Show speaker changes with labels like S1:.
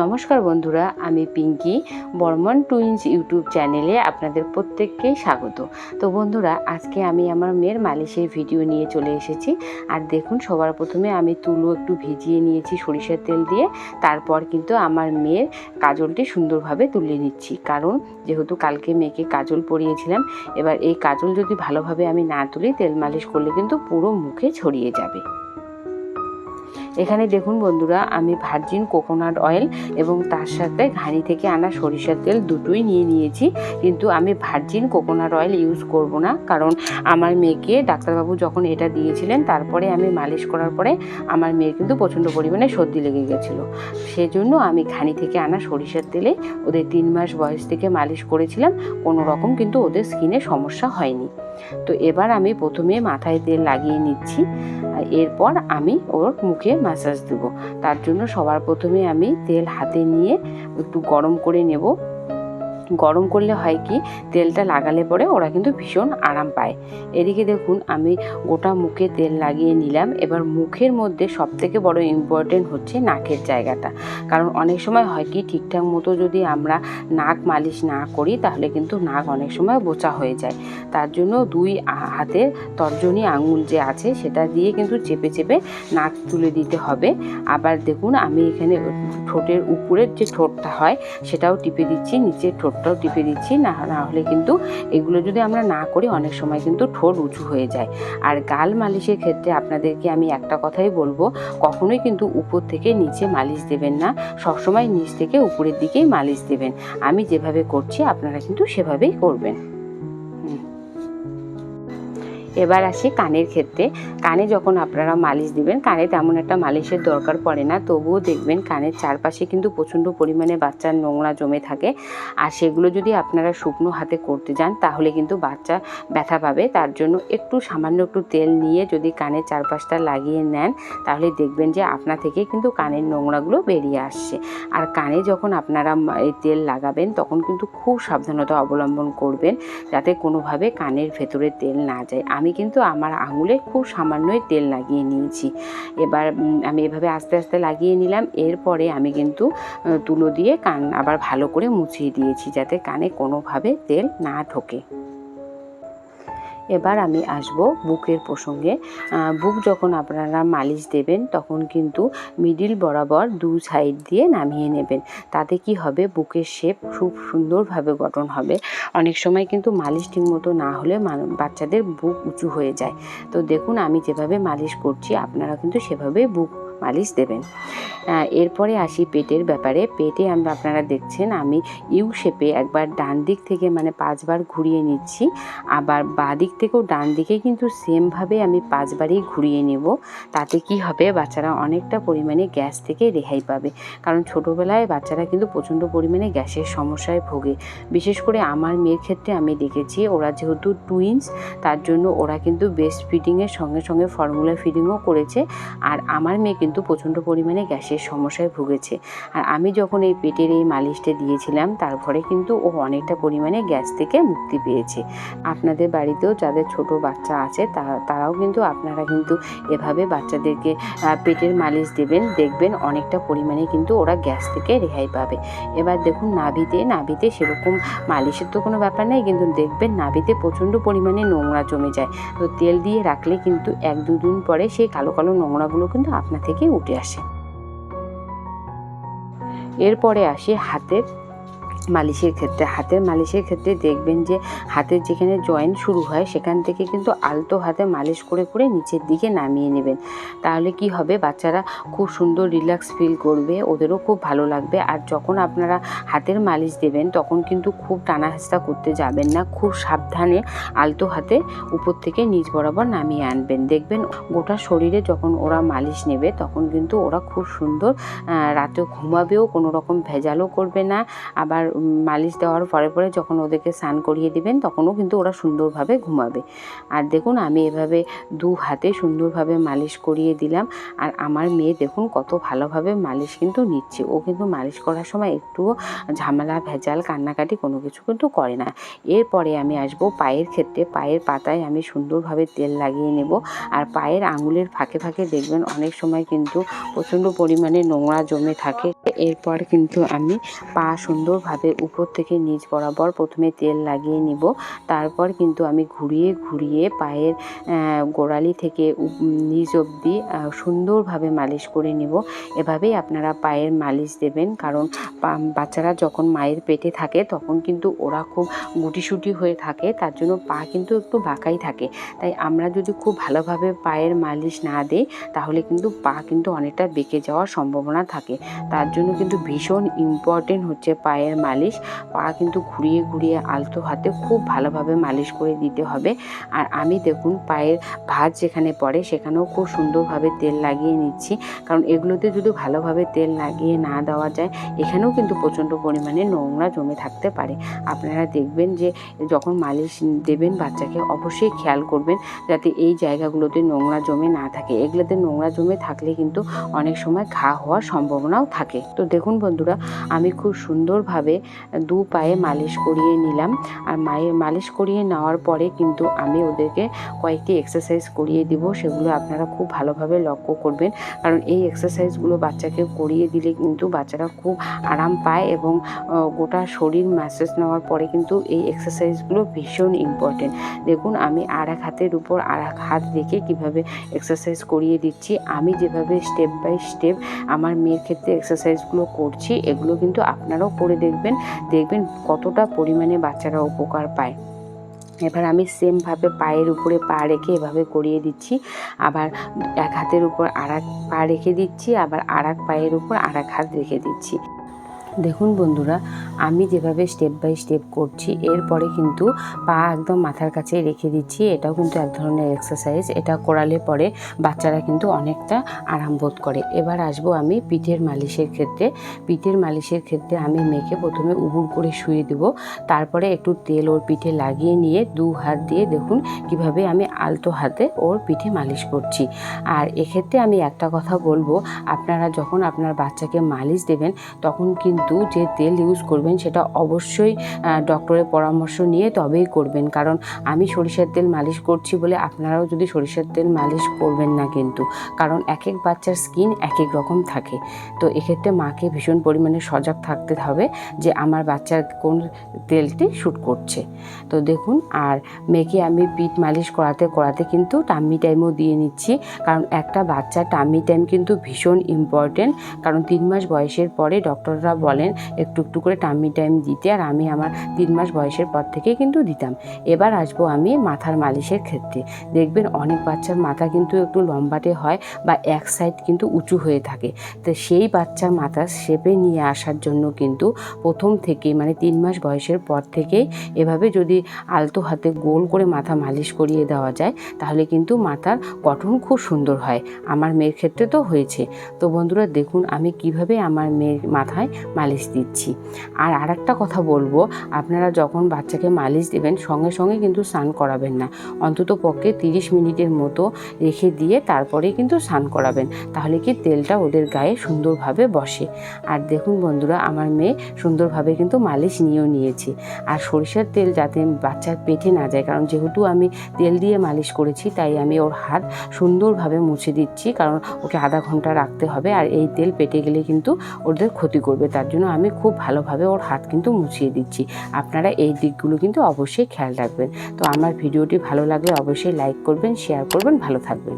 S1: নমস্কার বন্ধুরা, আমি পিঙ্কি, বর্মন টুইন্স ইউটিউব চ্যানেলে আপনাদের প্রত্যেককেই স্বাগত। তো বন্ধুরা, আজকে আমি আমার মেয়ের মালিশের ভিডিও নিয়ে চলে এসেছি। আর দেখুন, সবার প্রথমে আমি তুলো একটু ভিজিয়ে নিয়েছি সরিষার তেল দিয়ে। তারপর কিন্তু আমার মেয়ের কাজলটি সুন্দরভাবে তুলে নিচ্ছি। কারণ, যেহেতু কালকে মেয়েকে কাজল পরিয়েছিলাম, এবার এই কাজল যদি ভালোভাবে আমি না তুলি, তেল মালিশ করলে কিন্তু পুরো মুখে ছড়িয়ে যাবে। এখানে দেখুন বন্ধুরা, আমি ভার্জিন কোকোনাট অয়েল এবং তার সাথে ঘানি থেকে আনা সরিষার তেল দুটোই নিয়ে নিয়েছি। কিন্তু আমি ভার্জিন কোকোনাট অয়েল ইউজ করব না, কারণ আমার মেয়েকে ডাক্তারবাবু যখন এটা দিয়েছিলেন, তারপরে আমি মালিশ করার পরে আমার মেয়ের কিন্তু প্রচণ্ড পরিমাণে সর্দি লেগে গেছিল। সেজন্য আমি ঘানি থেকে আনা সরিষার তেলে ওদের তিন মাস বয়স থেকে মালিশ করেছিলাম, কোনো রকম কিন্তু ওদের স্কিনে সমস্যা হয়নি। তো এবার আমি প্রথমে মাথায় তেল লাগিয়ে নিচ্ছি। আর এরপর আমি ওর মুখে ম্যাসাজ দেবো। তার জন্য সবার প্রথমে আমি তেল হাতে নিয়ে একটু গরম করে নেব। গরম করলে হয় কি, তেলটা লাগালে পরে ওরা কিন্তু ভীষণ আরাম পায়। এদিকে দেখুন, আমি গোটা মুখে তেল লাগিয়ে নিলাম। এবার মুখের মধ্যে সবথেকে বড় ইম্পর্টেন্ট হচ্ছে নাকের জায়গাটা। কারণ অনেক সময় হয় কি, ঠিকঠাক মতো যদি আমরা নাক মালিশ না করি, তাহলে কিন্তু নাক অনেক সময় বোচা হয়ে যায়। তার জন্য দুই হাতে তর্জনী আঙুল যে আছে, সেটা দিয়ে কিন্তু চেপে চেপে নাক তুলে দিতে হবে। আবার দেখুন, আমি এখানে ঠোঁটের উপরের যে ঠোঁটটা হয়, সেটাও টিপে দিচ্ছি, নিচের ঠোঁটটাও টিপে দিচ্ছি। না না হলে কিন্তু এগুলো যদি আমরা না করি, অনেক সময় কিন্তু ঠোঁট উঁচু হয়ে যায়। আর গাল মালিশের ক্ষেত্রে আপনাদেরকে আমি একটা কথাই বলব, কখনোই কিন্তু উপর থেকে নিচে মালিশ দেবেন না। সবসময় নিচ থেকে উপরের দিকেই মালিশ দেবেন। আমি যেভাবে করছি, আপনারা কিন্তু সেভাবেই করবেন। এবার আসি কানের ক্ষেত্রে। কানে যখন আপনারা মালিশ দিবেন, কানে তেমন একটা মালিশের দরকার পড়ে না। তবুও দেখবেন কানের চারপাশে কিন্তু প্রচণ্ড পরিমাণে বাচ্চার নোংরা জমে থাকে। আর সেগুলো যদি আপনারা শুকনো হাতে করতে যান, তাহলে কিন্তু বাচ্চা ব্যথা পাবে। তার জন্য একটু সামান্য একটু তেল নিয়ে যদি কানের চারপাশটা লাগিয়ে নেন, তাহলে দেখবেন যে আপনা থেকে কিন্তু কানের নোংরাগুলো বেরিয়ে আসছে। আর কানে যখন আপনারা এই তেল লাগাবেন, তখন কিন্তু খুব সাবধানতা অবলম্বন করবেন, যাতে কোনোভাবে কানের ভেতরে তেল না যায়। আমি কিন্তু আমার আঙুলে খুব সামান্যই তেল লাগিয়ে নিয়েছি। এবার আমি এভাবে আস্তে আস্তে লাগিয়ে নিলাম। এরপরে আমি কিন্তু তুলো দিয়ে কান আবার ভালো করে মুছিয়ে দিয়েছি যাতে কানে কোনোভাবে তেল না ঢোকে। এবার আমি আসব বুকের প্রসঙ্গে। বুক যখন আপনারা মালিশ দেবেন, তখন কিন্তু মিডিল বরাবর দু সাইড দিয়ে নামিয়ে নেবেন। তাতে কি হবে? বুকের শেপ খুব সুন্দরভাবে গঠন হবে। অনেক সময় কিন্তু মালিশ ঠিকমতো না হলে বাচ্চাদের বুক উঁচু হয়ে যায়। তো দেখুন, আমি যেভাবে মালিশ করছি, আপনারা কিন্তু সেভাবে বুক মালিশ দেবেন। এরপরে আসি পেটের ব্যাপারে। পেটে আমরা, আপনারা দেখছেন, আমি ইউ শেপে একবার ডান দিক থেকে মানে পাঁচবার ঘুরিয়ে নিচ্ছি। আবার বাঁ দিক থেকেও ডান দিকে কিন্তু সেমভাবে আমি পাঁচবারই ঘুরিয়ে নেব। তাতে কি হবে? বাচ্চারা অনেকটা পরিমাণে গ্যাস থেকে রেহাই পাবে। কারণ ছোটোবেলায় বাচ্চারা কিন্তু প্রচণ্ড পরিমাণে গ্যাসের সমস্যায় ভোগে। বিশেষ করে আমার মেয়ের ক্ষেত্রে আমি দেখেছি, ওরা যেহেতু টুইন্স তার জন্য ওরা কিন্তু বেস্ট ফিডিংয়ের সঙ্গে সঙ্গে ফর্মুলা ফিডিংও করেছে। আর আমার মেয়ে কিন্তু প্রচণ্ড পরিমাণে গ্যাসের সমস্যায় ভুগেছে। আর আমি যখন এই পেটের এই মালিশটা দিয়েছিলাম তারপরে কিন্তু ও অনেকটা পরিমাণে গ্যাস থেকে মুক্তি পেয়েছে। আপনাদের বাড়িতেও যাদের ছোট বাচ্চা আছে তারাও কিন্তু, আপনারা কিন্তু এভাবে বাচ্চাদেরকে পেটের মালিশ দেবেন, দেখবেন অনেকটা পরিমাণে কিন্তু ওরা গ্যাস থেকে রেহাই পাবে। এবার দেখুন নাভিতে নাভিতে সেরকম মালিশের তো কোনো ব্যাপার নেই, কিন্তু দেখবেন নাভিতে প্রচণ্ড পরিমাণে নোংরা জমে যায়। তো তেল দিয়ে রাখলে কিন্তু এক দুদিন পরে সেই কালো কালো নোংরাগুলো কিন্তু আপনা থেকে উঠে আসে। এরপরে আসি হাতের মালিশের ক্ষেত্রে হাতের মালিশের ক্ষেত্রে দেখবেন যে হাতের যেখানে জয়েন্ট শুরু হয় সেখান থেকে কিন্তু আলতো হাতে মালিশ করে করে নিচের দিকে নামিয়ে নেবেন। তাহলে কি হবে? বাচ্চারা খুব সুন্দর রিল্যাক্স ফিল করবে ওদেরও খুব ভালো লাগবে। আর যখন আপনারা হাতের মালিশ দেবেন তখন কিন্তু খুব টানা হেঁচড়া করতে যাবেন না। খুব সাবধানে আলতো হাতে উপর থেকে নিচ বরাবর নামিয়ে আনবেন। দেখবেন গোটা শরীরে যখন ওরা মালিশ নেবে তখন কিন্তু ওরা খুব সুন্দর আহ, রাতে ঘুমাবেও কোনো রকম ভেজালও করবে না। আবার মালিশ দেওয়ার পরে পরে যখন ওদেরকে স্নান করিয়ে দিবেন, তখনও কিন্তু ওরা সুন্দরভাবে ঘুমাবে। আর দেখুন, আমি এভাবে দু হাতে সুন্দরভাবে মালিশ করিয়ে দিলাম। আর আমার মেয়ে দেখুন, কত ভালোভাবে মালিশ কিন্তু নিচ্ছে। ও কিন্তু মালিশ করার সময় একটুও ঝামেলা, ভেজাল, কান্নাকাটি কোনো কিছু কিন্তু করে না। এরপরে আমি আসব পায়ের ক্ষেত্রে। পায়ের পাতায় আমি সুন্দরভাবে তেল লাগিয়ে নেব। আর পায়ের আঙুলের ফাঁকে ফাঁকে দেখবেন, অনেক সময় কিন্তু প্রচণ্ড পরিমাণে নোংরা জমে থাকে। এরপর কিন্তু আমি পা সুন্দরভাবে উপর থেকে নিচ বরাবর প্রথমে তেল লাগিয়ে নিব। তারপর কিন্তু আমি ঘুরিয়ে ঘুরিয়ে পায়ের গোড়ালি থেকে নিচ অবধি সুন্দরভাবে মালিশ করে নেব। এভাবেই আপনারা পায়ের মালিশ দেবেন। কারণ বাচ্চারা যখন মায়ের পেটে থাকে তখন কিন্তু ওরা খুব গুটিসুটি হয়ে থাকে। তার জন্য পা কিন্তু একটু বাঁকাই থাকে। তাই আমরা যদি খুব ভালোভাবে পায়ের মালিশ না দিই, তাহলে কিন্তু পা কিন্তু অনেকটা বেঁকে যাওয়ার সম্ভাবনা থাকে। তার জন্য কিন্তু ভীষণ ইম্পর্টেন্ট হচ্ছে পায়ের মালিশ। পা কিন্তু ঘুরিয়ে ঘুরিয়ে আলতো হাতে খুব ভালোভাবে মালিশ করে দিতে হবে। আর আমি দেখুন পায়ের ভাঁজ যেখানে পড়ে সেখানেও খুব সুন্দরভাবে তেল লাগিয়ে নিচ্ছি। কারণ এগুলোতে যদি ভালোভাবে তেল লাগিয়ে না দেওয়া যায়, এখানেও কিন্তু প্রচণ্ড পরিমাণে নোংরা জমে থাকতে পারে। আপনারা দেখবেন যে যখন মালিশ দেবেন বাচ্চাকে, অবশ্যই খেয়াল করবেন যাতে এই জায়গাগুলোতে নোংরা জমে না থাকে। এগুলোতে নোংরা জমে থাকলে কিন্তু অনেক সময় ঘা হওয়ার সম্ভাবনাও থাকে। তো দেখুন বন্ধুরা, আমি খুব সুন্দরভাবে দু পায়ে মালিশ করিয়ে নিলাম। আর মায়ের মালিশ করিয়ে নেওয়ার পরে কিন্তু আমি ওদেরকে কয়েকটি এক্সারসাইজ করিয়ে দিব। সেগুলো আপনারা খুব ভালোভাবে লক্ষ্য করবেন। কারণ এই এক্সারসাইজগুলো বাচ্চাকে করিয়ে দিলে কিন্তু বাচ্চারা খুব আরাম পায় এবং গোটা শরীর ম্যাসেজ নেওয়ার পরে কিন্তু এই এক্সারসাইজগুলো ভীষণ ইম্পর্টেন্ট দেখুন, আমি আর এক হাতের উপর আর এক হাত রেখে কীভাবে এক্সারসাইজ করিয়ে দিচ্ছি। আমি যেভাবে স্টেপ বাই স্টেপ আমার মেয়ের ক্ষেত্রে এক্সারসাইজগুলো করছি, এগুলো কিন্তু আপনারাও করে দেখবেন দেখবেন কতটা পরিমাণে বাচ্চারা উপকার পায়। এবার আমি সেমভাবে পায়ের উপরে পা রেখে এভাবে করিয়ে দিচ্ছি, আবার এক হাতের উপর আর পা রেখে দিচ্ছি, আবার আর পায়ের উপর আর হাত রেখে দিচ্ছি। দেখুন বন্ধুরা, আমি যেভাবে স্টেপ বাই স্টেপ করছি, এরপরে কিন্তু পা একদম মাথার কাছে রেখে দিচ্ছি। এটাও কিন্তু এক ধরনের এক্সারসাইজ এটা করালে পরে বাচ্চারা কিন্তু অনেকটা আরাম বোধ করে। এবার আসব আমি পিঠের মালিশের ক্ষেত্রে। পিঠের মালিশের ক্ষেত্রে আমি মেয়েকে প্রথমে উবুর করে শুয়ে দেব, তারপরে একটু তেল ওর পিঠে লাগিয়ে নিয়ে দু হাত দিয়ে দেখুন কীভাবে আমি আলতো হাতে ওর পিঠে মালিশ করছি। আর এক্ষেত্রে আমি একটা কথা বলব, আপনারা যখন আপনার বাচ্চাকে মালিশ দেবেন, তখন কিন্তু যে তেল ইউজ করবেন সেটা অবশ্যই ডক্টরের পরামর্শ নিয়ে তবেই করবেন। কারণ আমি সরিষার তেল মালিশ করছি বলে আপনারাও যদি সরিষার তেল মালিশ করবেন না কিন্তু, কারণ এক এক বাচ্চার স্কিন এক এক রকম থাকে। তো এক্ষেত্রে মাকে ভীষণ পরিমাণে সজাগ থাকতে হবে যে আমার বাচ্চার কোন তেলটি শ্যুট করছে। তো দেখুন, আর মেয়েকে আমি পিঠ মালিশ করাতে করাতে কিন্তু টাম্মি টাইমও দিয়ে নিচ্ছি। কারণ একটা বাচ্চা টাম্মি টাইম কিন্তু ভীষণ ইম্পর্টেন্ট কারণ তিন মাস বয়সের পরে ডক্টররা বলেন, একটু একটু করে টাম্মি টাইম দিতে আর আমি আমার তিন মাস বয়সের পর থেকেই কিন্তু দিতাম। এবার আসব আমি মাথার মালিশের ক্ষেত্রে। দেখবেন অনেক বাচ্চার মাথা কিন্তু একটু লম্বাটে হয় বা এক সাইড কিন্তু উঁচু হয়ে থাকে। তো সেই বাচ্চার মাথা শেপে নিয়ে আসার জন্য কিন্তু প্রথম থেকে মানে তিন মাস বয়সের পর থেকেই এভাবে যদি আলতো হাতে গোল করে মাথা মালিশ করিয়ে দেওয়া যায়, তাহলে কিন্তু মাথার গঠন খুব সুন্দর হয়। আমার মেয়ের ক্ষেত্রে তো হয়েছে। তো বন্ধুরা দেখুন আমি কীভাবে আমার মেয়ের মাথায় মালিশ দিচ্ছি। আর আরেকটা কথা বলব, আপনারা যখন বাচ্চাকে মালিশ দেবেন, সঙ্গে সঙ্গে কিন্তু স্নান করাবেন না। অন্তত পক্ষে তিরিশ মিনিটের মতো রেখে দিয়ে তারপরে কিন্তু স্নান করাবেন। তাহলে কি তেলটা ওদের গায়ে সুন্দরভাবে বসে। আর দেখুন বন্ধুরা, আমার মেয়ে সুন্দরভাবে কিন্তু মালিশ নিয়েও নিয়েছে। আর সরিষার তেল যাতে বাচ্চার পেটে না যায়, কারণ যেহেতু আমি তেল দিয়ে মালিশ করেছি, তাই আমি ওর হাত সুন্দরভাবে মুছে দিচ্ছি, কারণ ওকে আধা ঘণ্টা রাখতে হবে। আর এই তেল পেটে গেলে কিন্তু ওদের ক্ষতি করবে, তার জন্য আমি খুব ভালোভাবে ওর হাত কিন্তু মুছিয়ে দিচ্ছি। আপনারা এই দিকগুলো কিন্তু অবশ্যই খেয়াল রাখবেন। তো আমার ভিডিওটি ভালো লাগলে অবশ্যই লাইক করবেন শেয়ার করবেন, ভালো থাকবেন।